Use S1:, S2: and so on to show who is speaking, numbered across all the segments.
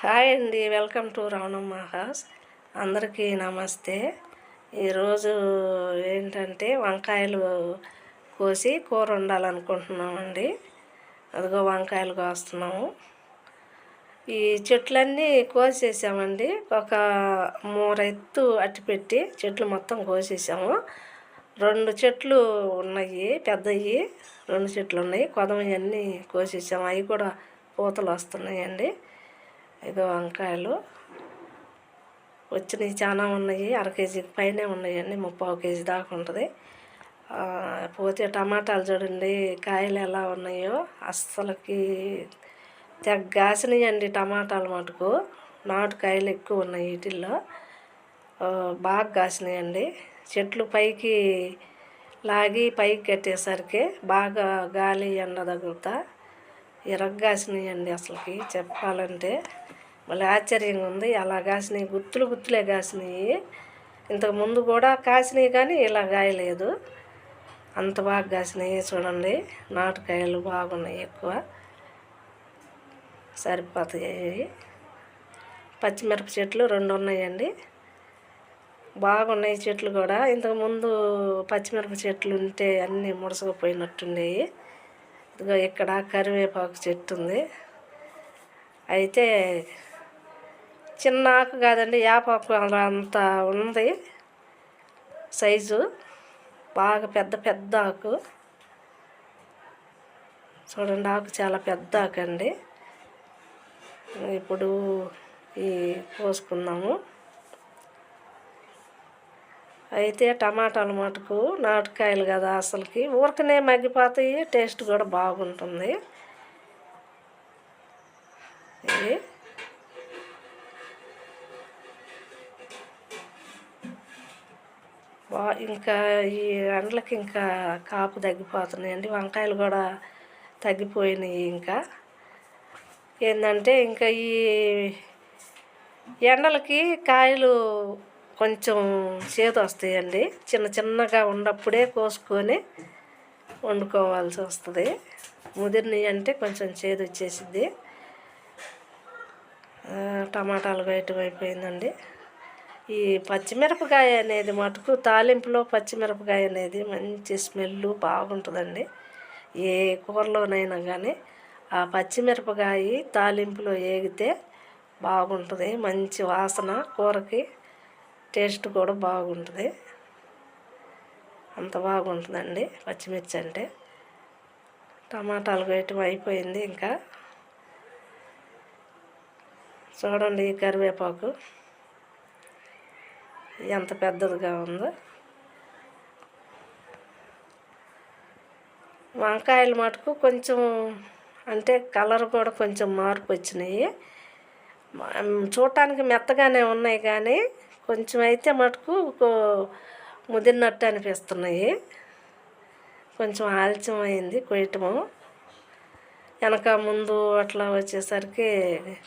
S1: Hi అండి. Welcome to Ramanamma house అందరికీ నమస్తే. ఈరోజు ఏంటంటే వంకాయలు కోసి కూర వండాలనుకుంటున్నామండి. అదిగో వంకాయలు కోస్తున్నాము. ఈ చెట్లన్నీ కోసేసామండి. ఒక మూర ఎత్తు అట్టి పెట్టి చెట్లు మొత్తం కోసేసాము. రెండు చెట్లు ఉన్నాయి పెద్దవి రెండు చెట్లు ఉన్నాయి కొదమవి కోసేసాము. అవి కూడా పూతలు వస్తున్నాయండి. ఇదో వంకాయలు. వచ్చినవి చాలా ఉన్నాయి అర కేజీకి పైనే ఉన్నాయండి ముప్పావు కేజీ దాకా ఉంటుంది. పోతే టమాటాలు చూడండి కాయలు ఎలా ఉన్నాయో అస్సలకి తెగ్గాసినాయండి టమాటాలు మటుకు. నాటు కాయలు ఎక్కువ ఉన్నాయి వీటిల్లో. బాగా కాసినాయండి చెట్లు పైకి లాగి పైకి కట్టేసరికి బాగా గాలి ఎండ తగులుతా. అండి అసలుకి చెప్పాలంటే. మళ్ళీ ఆశ్చర్యంగా ఉంది. అలా కాసినాయి. గుత్తులు గుత్తులే కాసినాయి. ఇంతకు ముందు కూడా కాసినాయి కానీ ఇలా కాయలేదు. అంత బాగా కాసినాయి చూడండి. నాటుకాయలు బాగున్నాయి ఎక్కువ. సరిపోతాయి. పచ్చిమిరప చెట్లు రెండు ఉన్నాయండి. బాగున్నాయి చెట్లు కూడా. ఇంతకుముందు పచ్చిమిరప చెట్లు ఉంటే అన్నీ ముడసకపోయినట్టున్నాయి ఇక్కడ కరివేపాకు చెట్టు ఉంది. అయితే చిన్న ఆకు కాదండి యాపాకు అంత ఉంది. సైజు బాగా పెద్ద పెద్ద ఆకు. చూడండి ఆకు చాలా పెద్ద ఆకు అండి. ఇప్పుడు ఈ కోసుకున్నాము అయితే టమాటాలు మటుకు నాటుకాయలు కదా అసలుకి. ఊరకనే మగ్గిపోతాయి టేస్ట్ కూడా బాగుంటుంది. ఇది. బా ఇంకా ఈ ఎండలకి ఇంకా కాపు తగ్గిపోతున్నాయండి వంకాయలు కూడా తగ్గిపోయినాయి ఇంకా. ఏంటంటే ఇంకా ఈ ఎండలకి కాయలు కొంచెం చేదు వస్తాయండి. చిన్న చిన్నగా ఉన్నప్పుడే కోసుకొని వండుకోవాల్సి వస్తుంది. ముదిరినవి అంటే కొంచెం చేదు వచ్చేసింది టమాటాలు వేయటం అయిపోయిందండి ఈ పచ్చిమిరపకాయ అనేది మటుకు తాలింపులో పచ్చిమిరపకాయ అనేది మంచి స్మెల్ బాగుంటుందండి. ఏ కూరలోనైనా కానీ ఆ పచ్చిమిరపకాయ తాలింపులో ఏగితే బాగుంటుంది. మంచి వాసన కూరకి టేస్ట్ కూడా బాగుంటుంది. అంత బాగుంటుందండి పచ్చిమిర్చి అంటే. టమాటాలు వేయటం అయిపోయింది ఇంకా. చూడండి ఈ కరివేపాకు. ఎంత పెద్దదిగా ఉందో. వంకాయలు మటుకు కొంచెం అంటే కలర్ కూడా కొంచెం మార్పు వచ్చినాయి. చూడటానికి మెత్తగానే ఉన్నాయి కానీ కొంచెం అయితే మటుకు ముదిరినట్టు అనిపిస్తున్నాయి. కొంచెం ఆలస్యం అయింది కొయ్యటము. వెనక ముందు అట్లా వచ్చేసరికి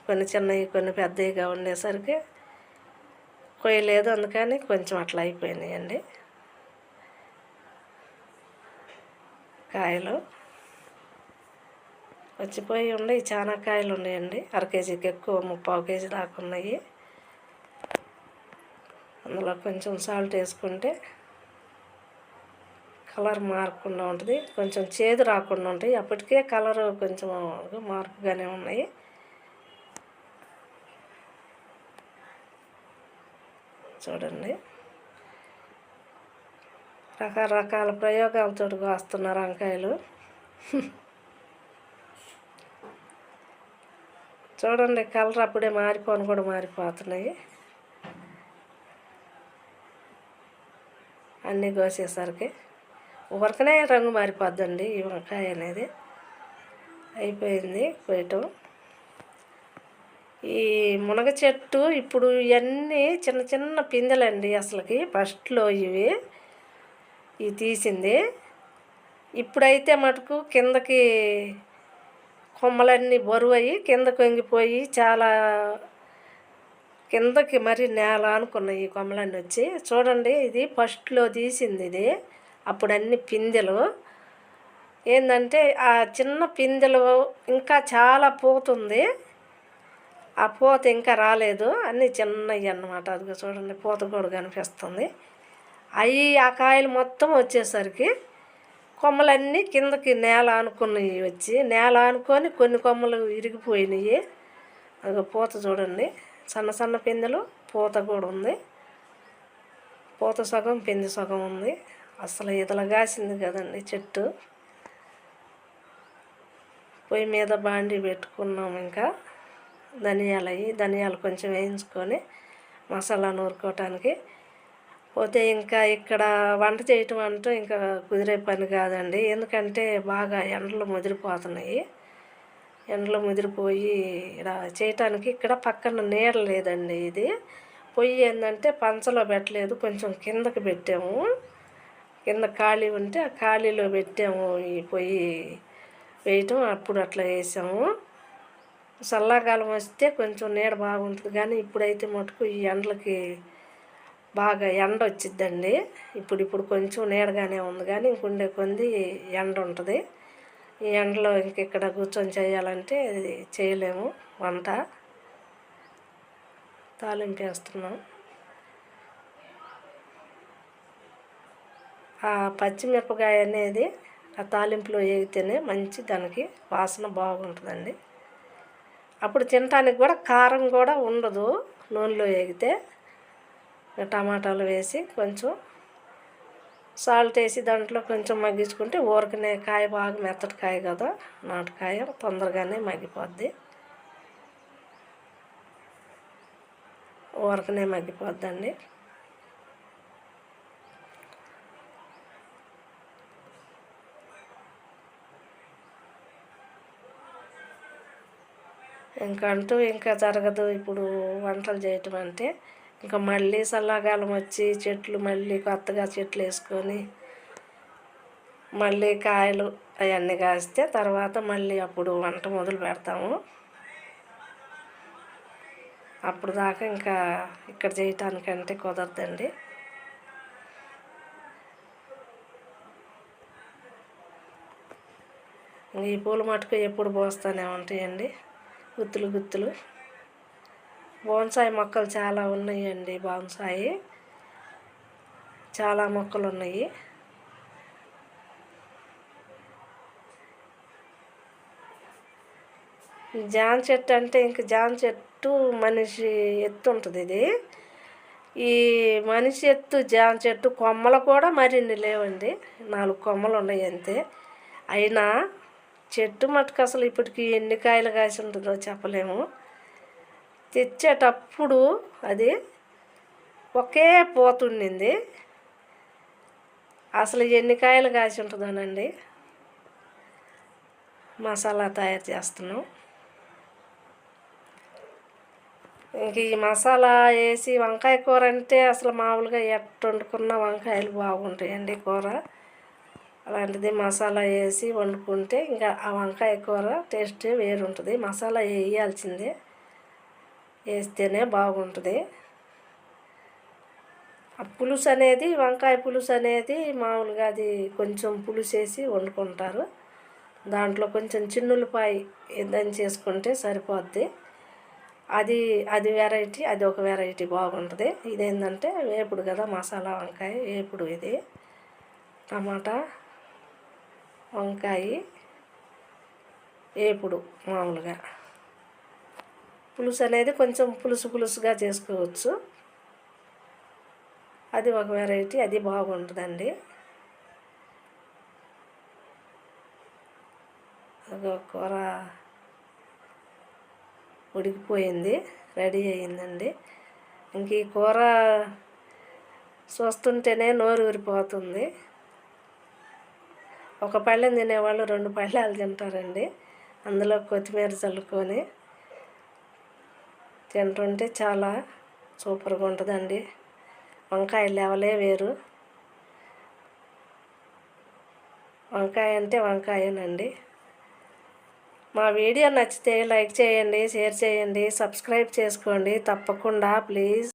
S1: కొన్ని చిన్నవి కొన్ని పెద్దవిగా ఉండేసరికి కొయ్యలేదు. అందుకని కొంచెం అట్లా అయిపోయినాయండి కాయలు. వచ్చిపోయి ఉన్నాయి చాలా కాయలు ఉన్నాయండి. అర కేజీకి ఎక్కువ ముప్పావు కేజీ దాకా ఉన్నాయి. అందులో కొంచెం సాల్ట్ వేసుకుంటే కలర్ మారకుండా ఉంటుంది. కొంచెం చేదు రాకుండా ఉంటాయి. అప్పటికే కలర్ కొంచెం మార్పుగానే ఉన్నాయి. చూడండి. రకరకాల ప్రయోగాలతో వస్తున్నారు వంకాయలు చూడండి కలర్ అప్పుడే మారిపోను కూడా మారిపోతున్నాయి. అన్నీ కోసేసరికి ఉరకనే రంగు మారిపోద్దండి ఈ వంకాయ అనేది. అయిపోయింది పోయటం ఈ మునగ చెట్టు ఇప్పుడు ఇవన్నీ చిన్న చిన్న పిందెలండి అసలుకి. ఫస్ట్లో ఇవి ఇవి తీసింది. ఇప్పుడైతే మటుకు కిందకి కొమ్మలన్నీ బరువు అయ్యి కిందకు వంగిపోయి చాలా కిందకి మరి నేల అనుకున్నాయి ఈ కొమ్మలన్నీ వచ్చి చూడండి ఇది ఫస్ట్లో తీసింది ఇది. అప్పుడు అన్ని పిందెలు. ఏంటంటే ఆ చిన్న పిందెలు ఇంకా చాలా పోతుంది. ఆ పూత ఇంకా రాలేదు. అన్నీ చిన్నవి అన్నమాట. అది చూడండి పూత కూడా కనిపిస్తుంది. అవి ఆ కాయలు మొత్తం వచ్చేసరికి కొమ్మలన్నీ కిందకి నేల అనుకున్నవి వచ్చి నేల అనుకొని కొన్ని కొమ్మలు ఇరిగిపోయినాయి. అది పూత చూడండి. సన్న సన్న పిందెలు పూత కూడా ఉంది. పూత సగం పిందె సగం ఉంది. అసలు ఇదల కాసింది కదండి చెట్టు. పొయ్యి మీద బాండి పెట్టుకున్నాం ఇంకా. ధనియాలు అవి ధనియాలు కొంచెం వేయించుకొని మసాలా నూరుకోవటానికి. పోతే ఇంకా ఇక్కడ వంట చేయటం అంటూ ఇంకా కుదిరే పని కాదండి. ఎందుకంటే బాగా ఎండలు ముదిరిపోతున్నాయి. ఎండలు ముదిరిపోయి ఇక్కడ చేయటానికి ఇక్కడ పక్కన నీడ లేదండి ఇది. పొయ్యి ఏంటంటే పంచలో పెట్టలేదు కొంచెం కిందకి పెట్టాము. కింద ఖాళీ ఉంటే ఆ ఖాళీలో పెట్టాము ఈ పొయ్యి వేయటం అప్పుడు అట్లా వేసాము. చల్లాకాలం వస్తే కొంచెం నీడ బాగుంటుంది కానీ ఇప్పుడైతే మటుకు ఈ ఎండలకి బాగా ఎండ వచ్చిద్దండి. ఇప్పుడు ఇప్పుడు కొంచెం నీడగానే ఉంది కానీ ఇంకుండే కొంది ఎండ ఉంటుంది ఈ ఎండలో ఇంక ఇక్కడ కూర్చొని చేయాలంటే అది చేయలేము. వంట. తాలింపు వేస్తున్నాం. ఆ పచ్చిమిరపకాయ అనేది ఆ తాలింపులో వేగితేనే మంచి దానికి వాసన బాగుంటుందండి. అప్పుడు తినటానికి కూడా కారం కూడా ఉండదు. నూనెలో వేగితే టమాటాలు వేసి కొంచెం సాల్ట్ వేసి దాంట్లో కొంచెం మగ్గించుకుంటే ఊరకనే కాయ బాగా మెత్తటి కాయ కదా నాటుకాయ తొందరగానే మగ్గిపోద్ది. ఊరకనే మగ్గిపోద్దండి. ఇంకా అంటూ ఇంకా జరగదు ఇప్పుడు వంటలు చేయటం అంటే. ఇంకా మళ్ళీ చల్లకాలం వచ్చి చెట్లు మళ్ళీ కొత్తగా చెట్లు వేసుకొని మళ్ళీ కాయలు అవన్నీ కాస్తే తర్వాత మళ్ళీ అప్పుడు వంట మొదలు పెడతాము. అప్పుడు దాకా ఇంకా ఇక్కడ చేయటానికంటే కుదరదండి. ఈ పూల మటుకు ఎప్పుడు పోస్తూనే ఉంటాయండి. గుత్తులు గుత్తులు. బోన్సాయి మొక్కలు చాలా ఉన్నాయండి బోన్సాయి. చాలా మొక్కలు ఉన్నాయి జాన్ చెట్టు అంటే ఇంక జాన్ చెట్టు మనిషి ఎత్తు ఉంటుంది ఇది. ఈ మనిషి ఎత్తు జాన్ చెట్టు కొమ్మలు కూడా మరిన్ని లేవండి. నాలుగు కొమ్మలు ఉన్నాయి అంతే. అయినా చెట్టు మటుకు అసలు ఇప్పటికి ఎన్ని కాయలు కాసి ఉంటుందో చెప్పలేము. తెచ్చేటప్పుడు అది ఒకే పోతుండింది. అసలు ఎన్ని కాయలు కాసి ఉంటుందోనండి? మసాలా తయారు చేస్తున్నాం. ఇంక ఈ మసాలా వేసి వంకాయ కూర అంటే అసలు మామూలుగా ఎట్ట వండుకున్న వంకాయలు బాగుంటాయండి కూర. అలాంటిది మసాలా వేసి వండుకుంటే ఇంకా ఆ వంకాయ కూర టేస్ట్ వేరు ఉంటుంది మసాలా వేయాల్సిందే. వేస్తేనే బాగుంటుంది. ఆ పులుసు అనేది వంకాయ పులుసు అనేది మామూలుగా అది కొంచెం పులుసు వేసి వండుకుంటారు. దాంట్లో కొంచెం చిన్నులపాయ దంచి చేసుకుంటే సరిపోద్ది. అది అది వెరైటీ అది ఒక వెరైటీ బాగుంటుంది. ఇదేంటంటే వేపుడు కదా మసాలా వంకాయ వేపుడు ఇది. టమాటా వంకాయ వేపుడు మామూలుగా. పులుసు అనేది కొంచెం పులుసు పులుసుగా చేసుకోవచ్చు. అది ఒక వెరైటీ అది బాగుంటుందండి. ఒక కూర ఉడికిపోయింది రెడీ అయిందండి ఇంక ఈ కూర చూస్తుంటేనే నోరు ఊరిపోతుంది. ఒక పళ్ళెం తినేవాళ్ళు రెండు పళ్ళాలు తింటారండి. అందులో కొత్తిమీర చల్లుకొని తింటుంటే చాలా సూపర్గా ఉంటుందండి. వంకాయ లేవలే వేరు. వంకాయ అంటే వంకాయనండి. మా వీడియో నచ్చితే లైక్ చేయండి షేర్ చేయండి సబ్స్క్రైబ్ చేసుకోండి. తప్పకుండా ప్లీజ్.